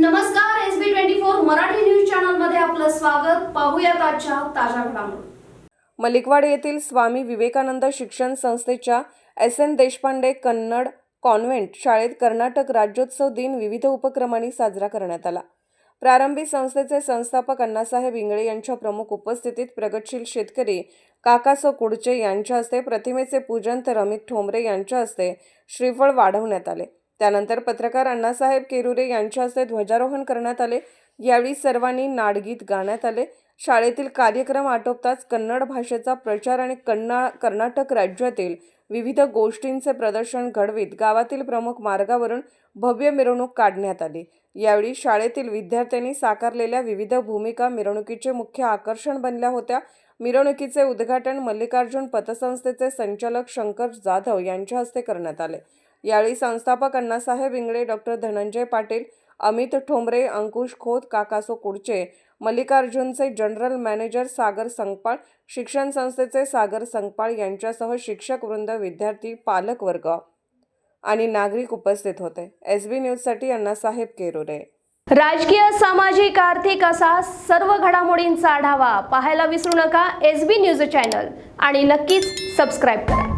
नमस्कार S B twenty four Marathi news चॅनलमध्ये आपलं स्वागत. पाहूयात आजच्या ताज्या घडामोडी. मलिकवाड येथील स्वामी विवेकानंद शिक्षण संस्थेच्या S N Deshpande Kannada convent शाळेत कर्नाटक राज्योत्सव दिन विविध उपक्रमांनी साजरा करण्यात आला. प्रारंभी संस्थेचे संस्थापक अण्णासाहेब इंगळे यांच्या प्रमुख उपस्थितीत प्रगतशील शेतकरी काकासो कुडचे यांच्या हस्ते प्रतिमेचे पूजन तर अमित ठोंबरे यांच्या हस्ते श्रीफळ वाढवण्यात आले. त्यानंतर पत्रकार अण्णासाहेब केरुरे यांच्या हस्ते ध्वजारोहण करण्यात आले. यावेळी सर्वांनी नाडगीत गाण्यात आले. शाळेतील कार्यक्रम आटोपताच कन्नड भाषेचा प्रचार आणि कन्ना कर्नाटक राज्यातील विविध गोष्टींचे प्रदर्शन घडवीत. गावातील प्रमुख मार्गावरून भव्य मिरवणूक काढण्यात आली. यावेळी शाळेतील विद्यार्थ्यांनी साकारलेल्या विविध भूमिका मिरवणुकीचे मुख्य आकर्षण बनल्या होत्या. मिरवणुकीचे उद्घाटन मल्लिकार्जुन पतसंस्थेचे संचालक शंकर जाधव यांच्या हस्ते करण्यात आले. यावेळी संस्थापक अण्णासाहेब इंगळे डॉक्टर धनंजय पाटील अमित ठोंबरे अंकुश खोत काकासो कुडचे मल्लिकार्जुनचे जनरल मॅनेजर सागर संगपाळ शिक्षण संस्थेचे सागर संगपाळ यांच्यासह शिक्षक वृंद विद्यार्थी पालकवर्ग आणि नागरिक उपस्थित होते. एस बी न्यूजसाठी अण्णासाहेब केरुरे. राजकीय सामाजिक आर्थिक असा सर्व घडामोडींचा आढावा पाहायला विसरू नका. एस बी न्यूज चॅनल आणि नक्कीच सबस्क्राईब करा.